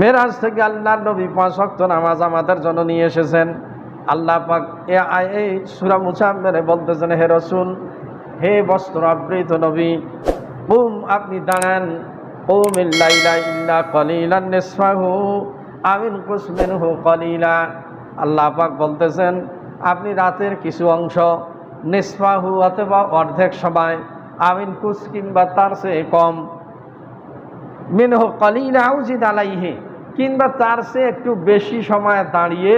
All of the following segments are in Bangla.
মেরাজ থেকে আল্লাহর নবী পাঁচ ওয়াক্ত নামাজ আমাদের জন্য নিয়ে এসেছেন। আল্লাহ পাক এ এই সুরা মুসাম্মেরে বলতেছেন, হে রসুল, হে বস্ত্র আবৃত নবী হুম আপনি দাঁড়ান। হুম ইল্লাইলা ইল্লা কলিলান নিসফাহু, আমিন কুসমিনহু কলিলা। আল্লাহ পাক বলতেছেন, আপনি রাতের কিছু অংশ নিসফাহু অথবা অর্ধেক সময় আমিন কুস কিংবা তার চেয়ে কম মিনহ কলিল আউজিদ আলাইহে, কিংবা তার সে একটু বেশি সময় দাঁড়িয়ে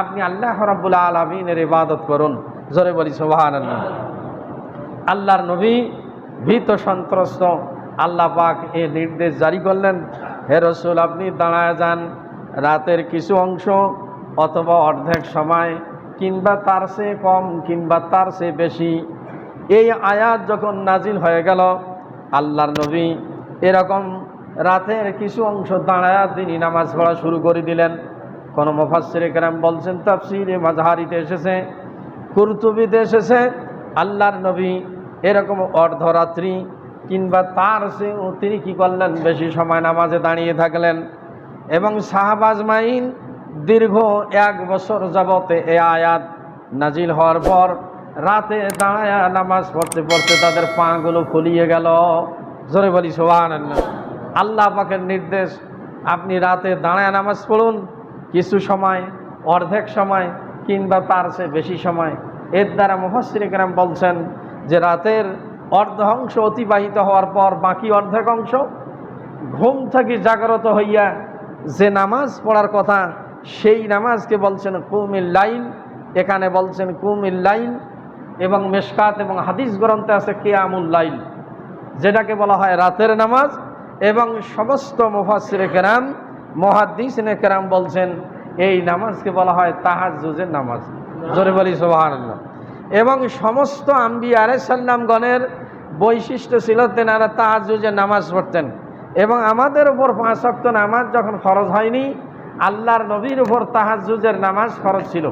আপনি আল্লাহ রাব্বুল আলমিনের ইবাদত করুন। জোরে বলি সোহান আল্লাহর নবী ভীত সন্ত্রস্ত, আল্লাহ পাক এ নির্দেশ জারি করলেন, হে রসুল, আপনি দাঁড়ায় যান, রাতের কিছু অংশ অথবা অর্ধেক সময়, কিংবা তার সে কম কিংবা তার সে বেশি। এই আয়াত যখন নাজিল হয়ে গেল, আল্লাহর নবী এরকম রাতের কিছু অংশ দাঁড়ায় তিনি নামাজ পড়া শুরু করে দিলেন। কোনো মুফাসসির কেরাম বলছেন, তাফসিরে মাঝহারিতে এসেছে, কুরতুবিতে এসেছে, আল্লাহর নবী এরকম অর্ধরাত্রি কিংবা তার সে তিনি কি করলেন? বেশি সময় নামাজে দাঁড়িয়ে থাকলেন এবং শাহবাজমাইন দীর্ঘ এক বছর যাবতে এ আয়াত নাজিল হওয়ার পর রাতে দাঁড়ায় নামাজ পড়তে পড়তে তাদের পাগুলো ফুলিয়ে গেল। জোরে বলি সোহান আল্লাহ পাকের নির্দেশ, আপনি রাতে দাঁড়ায় নামাজ পড়ুন, কিছু সময়, অর্ধেক সময়, কিংবা তার সে বেশি সময়। এর দ্বারা মুফাসিরাম বলছেন যে রাতের অর্ধ অংশ অতিবাহিত হওয়ার পর বাকি অর্ধেক অংশ ঘুম থেকে জাগ্রত হইয়া যে নামাজ পড়ার কথা, সেই নামাজকে বলছেন কুমিল লাইন এখানে বলছেন কুমিল লাইন এবং মেশকাত এবং হাদিস গ্রন্থে আছে কেয়ামুল লাইল, যেটাকে বলা হয় রাতের নামাজ। এবং সমস্ত মুফাসিরে কেরাম, মহাদ্দিসিনে কেরাম বলছেন, এই নামাজকে বলা হয় তাহাজুজের নামাজ। জোরে বলি সোহান এবং সমস্ত আম্বি আলাইসাল্লামগণের বৈশিষ্ট্য ছিল তেনারা তাহাজুজের নামাজ পড়তেন। এবং আমাদের উপর পাঁচ অক্ত নামাজ যখন ফরজ হয়নি, আল্লাহর নবীর উপর তাহাজুজের নামাজ ফরজ ছিল।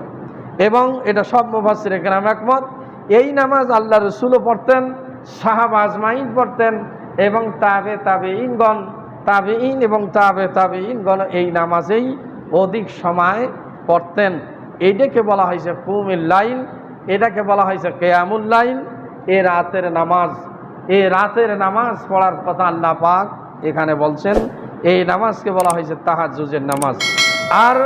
এবং এটা সব মুফাসিরে কেরাম একমত। এই নামাজ আল্লাহ রসুলও পড়তেন, সাহাব আজমাইন পড়তেন এবং তাবে তাবে ইনগণ তাবে ইন এবং তাবে তাবে ইনগণ এই নামাজেই অধিক সময় পড়তেন। এইটাকে বলা হয়েছে কুমিল লাইন এটাকে বলা হয়েছে কেয়ামুল লাইন এ রাতের নামাজ, এ রাতের নামাজ পড়ার কথা আল্লাহ পাক এখানে বলছেন। এই নামাজকে বলা হয়েছে তাহাজুজের নামাজ। আর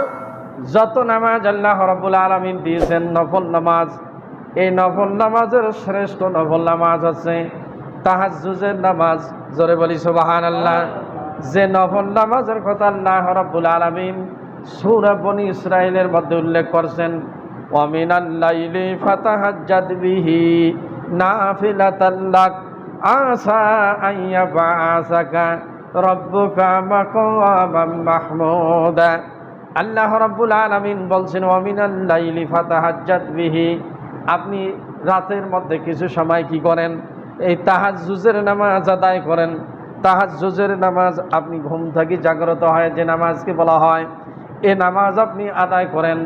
যত নামাজ আল্লাহ রব্বুল আলমিন দিয়েছেন, নফল নামাজ, এই নফল নামাজের শ্রেষ্ঠ নফল নামাজ হচ্ছে তাহাজুজের নামাজ। জোরে বলি সুবাহান আল্লাহ যে নফল নামাজের কথা আল্লাহ রব্বুল আলমিন সূরা বনি ইসরাইলের মধ্যে উল্লেখ করছেন ওয়ামিনাল্লাইলি ফাতাহাজ্জাদ বিহি নাফিলাতাল্লাক আসা আইয়া বাসাকা রব্বুকা মাকামাম মাহমুদা। আল্লাহ রাব্বুল আলামিন বলছেন ওয়ামিনাল্লাইলি ফাতাহাজ্জাদ বিহি। আপনি রাতের মধ্যে কিছু সময় কি করেন? এই তাহাজ্জুজের নামাজ আদায় করেন। তাহাজ্জুজের নামাজ আপনি ঘুম থেকে জাগ্রত হয়, যে নামাজকে বলা হয়। এ নামাজ আপনি আদায় করেন।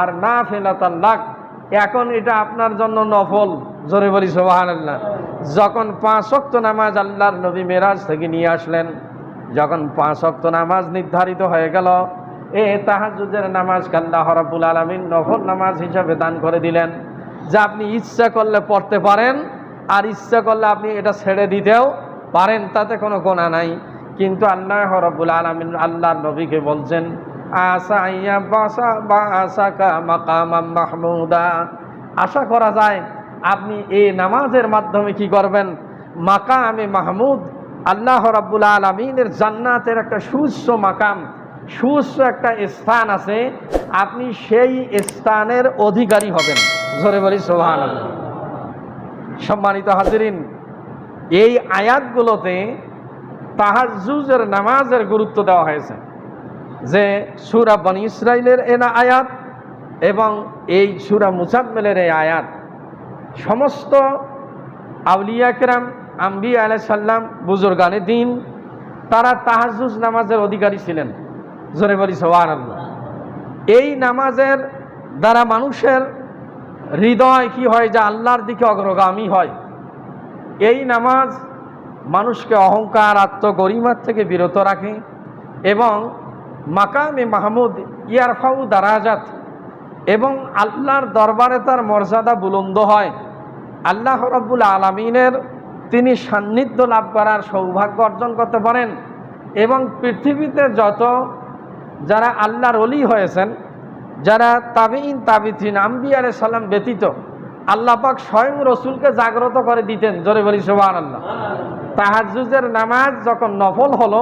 আর না ফেলাতাল্লাক এখন এটা আপনার জন্য নফল। জোরে বলি সোহান আল্লাহ যখন পাঁচ অক্ত নামাজ আল্লাহর নবী মেরাজ থেকে নিয়ে আসলেন, যখন পাঁচ অক্ত নামাজ নির্ধারিত হয়ে গেল, এ তাহাজুদের নামাজ কাল্লাহ রাবুল আলমিন নফল নামাজ হিসাবে দান করে দিলেন। যা আপনি ইচ্ছা করলে পড়তে পারেন আর ইচ্ছা করলে আপনি এটা ছেড়ে দিতেও পারেন, তাতে কোনো গোনা নাই। কিন্তু আল্লাহ রব্বুল আলমিন আল্লাহর নবীকে বলছেন, আশা মাহমুদা। আশা করা যায়, আপনি এই নামাজের মাধ্যমে কি করবেন? মাকামে মাহমুদ, আল্লাহ রাব্বুল আলমিনের জান্নাতের একটা সুউচ্চ মাকাম সুউচ্চ একটা স্থান আছে, আপনি সেই স্থানের অধিকারী হবেন। জোরে বলি সোহান সম্মানিত হাজিরিন, এই আয়াতগুলোতে তাহাজুজের নামাজের গুরুত্ব দেওয়া হয়েছে যে সুরা বন ইসরাইলের এনা আয়াত এবং এই সুরা মুসাম্মেলের এই আয়াত। সমস্ত আউলিয়াকেরাম আম্বি আলাই আলাইসাল্লাম বুজুর্গানে দিন, তারা তাহাজুজ নামাজের অধিকারী ছিলেন। জোরে বলি সোহান এই নামাজের দ্বারা মানুষের হৃদয় কি হয় যে আল্লাহর দিকে অগ্রগামী হয়? এই নামাজ মানুষকে অহংকার, আত্মগরিমার থেকে বিরত রাখে এবং মাকামে মাহমুদ ইয়ারফাউ দারাজাত এবং আল্লাহর দরবারে তার মর্যাদা বুলন্দ হয়। আল্লাহ রব্বুল আলমিনের তিনি সান্নিধ্য লাভ করার সৌভাগ্য অর্জন করতে পারেন এবং পৃথিবীতে যত যারা আল্লাহর অলি হয়েছেন যারা তাবিন তাবিথিন আম্বিয়ার সাল্লাম ব্যতীত আল্লাহ পাক স্বয়ং রসুলকে জাগ্রত করে দিতেন, জোরে বলি সোহান আল্লাহ তাহাজুজের নামাজ যখন নফল হলো,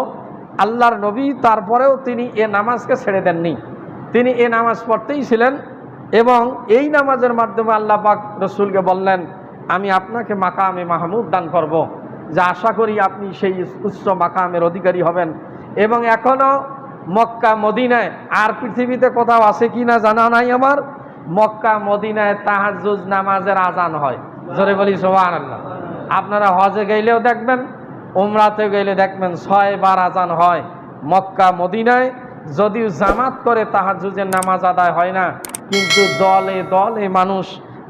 আল্লাহর নবী তারপরেও তিনি এ নামাজকে ছেড়ে দেননি। তিনি এ নামাজ পড়তেই ছিলেন এবং এই নামাজের মাধ্যমে আল্লাহ পাক রসুলকে বললেন, আমি আপনাকে মাকামে মাহমুদ দান করব। যা আশা করি আপনি সেই উচ্চ মাকামের অধিকারী হবেন। এবং এখনও মক্কা, মদিনায়। আর পৃথিবীতে কোথাও আছে কি না জানা নাই আমার? মক্কা, মদিনায় তাহার তাহাজুজ নামাজের আজান হয়। জোরে বলি সোহান আল্লাহ আপনারা হজে গেলেও দেখবেন উমরাতে গেলে দেখবেন ছয় বার আজান হয়। মক্কা, মদিনায় যদিও জামাত করে তাহার তাহাজুজের নামাজ আদায় হয় না, কিন্তু দলে দলে মানুষ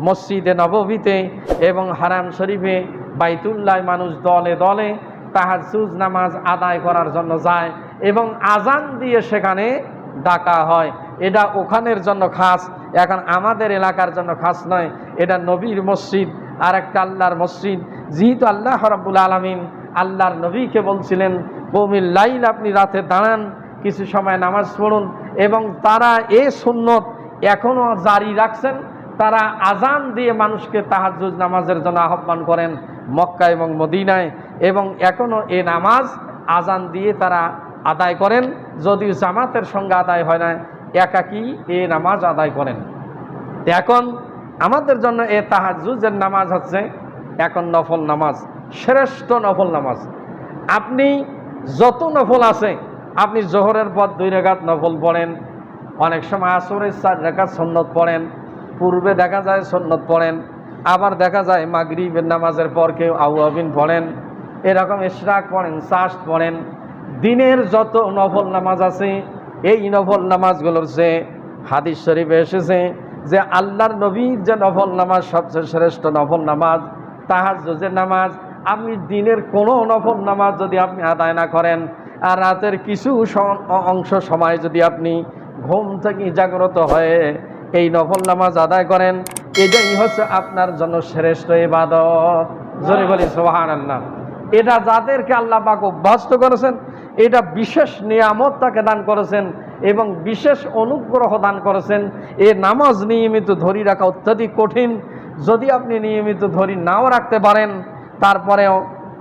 মসজিদে নববীতে এবং হারাম শরীফে বাইতুল্লায় মানুষ দলে দলে তাহাজুজ নামাজ আদায় করার জন্য যায় এবং আজান দিয়ে সেখানে ডাকা হয়। এটা ওখানের জন্য খাস, এখন আমাদের এলাকার জন্য খাস নয়, এটা নবীর মসজিদ আর একটা আল্লাহর মসজিদ। যেহেতু আল্লাহ রব্বুল আলমিন আল্লাহর নবীকে বলছিলেন কৌমিল লাইল, আপনি রাতে দাঁড়ান, কিছু সময় নামাজ পড়ুন। এবং তারা এ সুন্নত এখনও জারি রাখছেন, তারা আজান দিয়ে মানুষকে তাহাজুজ নামাজের জন্য আহ্বান করেন। মক্কা এবং মদিনায়, এবং এখনও এ নামাজ আজান দিয়ে তারা আদায় করেন। যদিও জামাতের সঙ্গে আদায় হয় না, একাকি এ নামাজ আদায় করেন। এখন আমাদের জন্য এ তাহাজুজের নামাজ হচ্ছে এখন নফল নামাজ, শ্রেষ্ঠ নফল নামাজ। আপনি যত নফল আছে, আপনি জোহরের পর দুই রেখাত নফল পড়েন, অনেক সময় আসরের চার রেখাত সন্ন্যত পড়েন, পূর্বে দেখা যায় সন্ন্যত পড়েন আবার দেখা যায় মাগরিবের নামাজের পর কেউ আউআবিন পড়েন, এরকম ইশরাক পড়েন চাষ পড়েন। দিনের যত নফল নামাজ আছে, এই নফল নামাজগুলোর যে হাদিস শরীফে এসেছে যে আল্লাহর নবীর যে নফল নামাজ, সবচেয়ে শ্রেষ্ঠ নফল নামাজ তাহাজ্জুদের নামাজ আপনি দিনের কোনো নফল নামাজ যদি আপনি আদায় না করেন, আর রাতের কিছু অংশ সময় যদি আপনি ঘুম থেকে জাগ্রত হয়ে এই নফল নামাজ আদায় করেন এটাই হচ্ছে আপনার জন্য শ্রেষ্ঠ ইবাদত। জোরে বলি সোহান এটা যাদেরকে আল্লাহ পাক অভ্যস্ত করেছেন, এটা বিশেষ নিয়ামত তাকে দান করেছেন এবং বিশেষ অনুগ্রহ দান করেছেন। এ নামাজ নিয়মিত ধরি রাখা অত্যাধিক কঠিন। যদি আপনি নিয়মিত ধরি নাও রাখতে পারেন, তারপরেও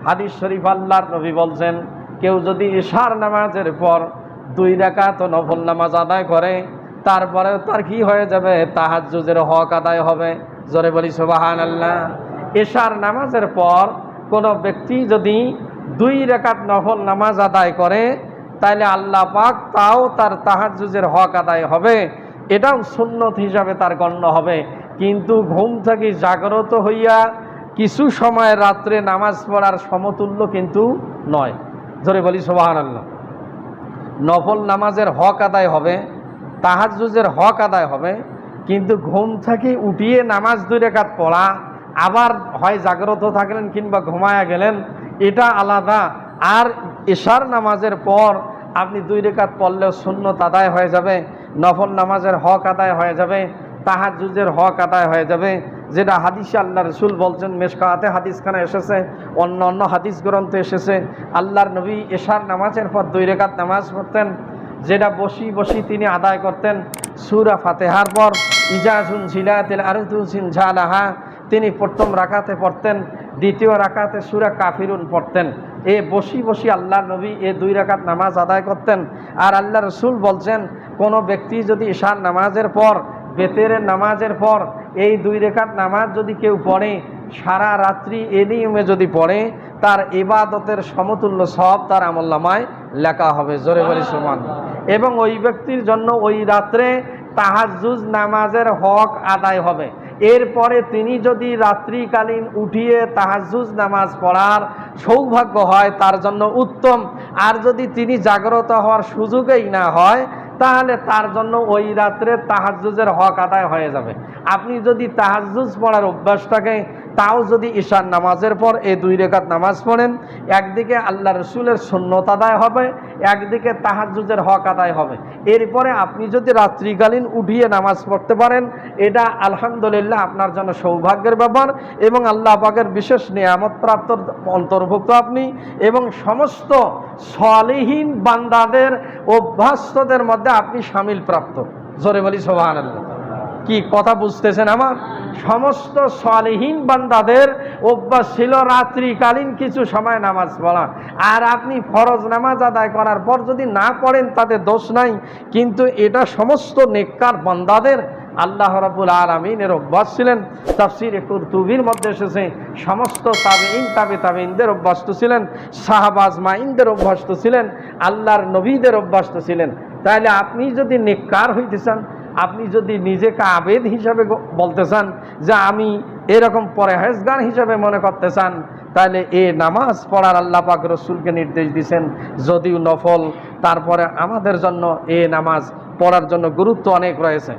হাদিস শরীফ আল্লাহর নবী বলছেন, কেউ যদি ইশার নামাজের পর দুই রাকাত নফল নামাজ আদায় করে তারপরেও তার কি হয়ে যাবে? তাহাজ্জুজের হক আদায় হবে। জোরে বলি সুবাহান আল্লাহ এশার নামাজের পর কোনো ব্যক্তি যদি দুই রেখাত নফল নামাজ আদায় করে তাহলে আল্লাহ পাক তাও তার তাহাজ্জুজের হক আদায় হবে। এটাও সুন্নত হিসাবে তার গণ্য হবে। কিন্তু ঘুম থেকে জাগ্রত হইয়া কিছু সময় রাত্রে নামাজ পড়ার সমতুল্য কিন্তু নয়। ধরে বলি সোবাহান আল্লাহ নফল নামাজের হক আদায় হবে। তাহাজুজের হক আদায় হবে, কিন্তু ঘুম থেকে উঠিয়ে নামাজ দুই রেখাত পড়া, আবার হয় জাগ্রত থাকলেন কিংবা ঘুমায়া গেলেন, এটা আলাদা। আর এশার নামাজের পর আপনি দুই রেখাত পড়লেও শূন্য আদায় হয়ে যাবে, নফল নামাজের হক আদায় হয়ে যাবে তাহাজুজের হক আদায় হয়ে যাবে, যেটা হাদিসে আল্লাহ রসুল বলছেন, মেশকাতে হাদিসখানে এসেছে অন্য অন্য হাদিস গ্রন্থে এসেছে, আল্লাহর নবী এশার নামাজের পর দুই রেখাত নামাজ পড়তেন যেটা বসি বসি তিনি আদায় করতেন সুরা ফাতেহার পর, ইজাজুন ঝিলাতিল আরুতুসিন ঝালাহা তিনি প্রথম রাকাতে পড়তেন, দ্বিতীয় রাকাতে সুরা কাফিরুন পড়তেন। এ বসি বসি আল্লাহ নবী এ দুই রাকাত নামাজ আদায় করতেন। আর আল্লাহ রসুল বলছেন, কোনো ব্যক্তি যদি ঈশান নামাজের পর বেতেরের নামাজের পর, এই দুই রেখাত নামাজ যদি কেউ পড়ে, সারা রাত্রি এ নিয়মে যদি পড়ে তার ইবাদতের সমতুল্য সব তার আমল্লামায় লেখা হবে। জোরে বলি সমান এবং ওই ব্যক্তির জন্য ওই রাত্রে তাহাজুজ নামাজের হক আদায় হবে। এরপরে তিনি যদি রাত্রিকালীন উঠিয়ে তাহাজুজ নামাজ পড়ার সৌভাগ্য হয়, তার জন্য উত্তম। আর যদি তিনি জাগ্রত হওয়ার সুযোগেই না হয়, তাহলে তার জন্য ওই রাত্রে তাহাজুজের হক আদায় হয়ে যাবে। আপনি যদি তাহাজুজ পড়ার অভ্যাসটাকে তাও যদি ঈশান নামাজের পর এই দুই রেখাত নামাজ পড়েন, একদিকে আল্লাহ রসুলের সুন্নত আদায় হবে, একদিকে তাহাজুদের হক আদায় হবে। এরপরে আপনি যদি রাত্রিকালীন উঠিয়ে নামাজ পড়তে পারেন, এটা আলহামদুলিল্লাহ আপনার জন্য সৌভাগ্যের ব্যাপার এবং আল্লাহ পাকের বিশেষ নিয়ামত প্রাপ্ত অন্তর্ভুক্ত আপনি এবং সমস্ত সলিহীন বান্দাদের, অভ্যাস্তদের মধ্যে আপনি সামিল প্রাপ্ত। জোরে বলি সোহান আল্লাহ কি কথা বুঝতেছেন আমার? সমস্ত সলিহীন বান্দাদের অভ্যাস ছিল রাত্রিকালীন কিছু সময় নামাজ পড়া। আর আপনি ফরজ নামাজ আদায় করার পর যদি না করেন তাতে দোষ নাই। কিন্তু এটা সমস্ত নেককার বান্দাদের আল্লাহ রাবুল আলমিনের অভ্যাস ছিলেন। তাফসির কুরতুবির মধ্যে এসেছে, সমস্ত তাবেইন তাবে তাবেইনদের অভ্যস্ত ছিলেন শাহবাজ মাইনদের অভ্যস্ত ছিলেন, আল্লাহর নবীদের অভ্যস্ত ছিলেন। তাহলে আপনি যদি নেককার হইতে চান আপনি যদি নিজেকে আবেদ হিসাবে বলতে চান, যে আমি এরকম পরেহেজগার হিসাবে মনে করতে চান, তাহলে এ নামাজ পড়ার আল্লাহ পাক রসুলকে নির্দেশ দিয়েছেন যদিও নফল। তারপরে আমাদের জন্য এ নামাজ পড়ার জন্য গুরুত্ব অনেক রয়েছে।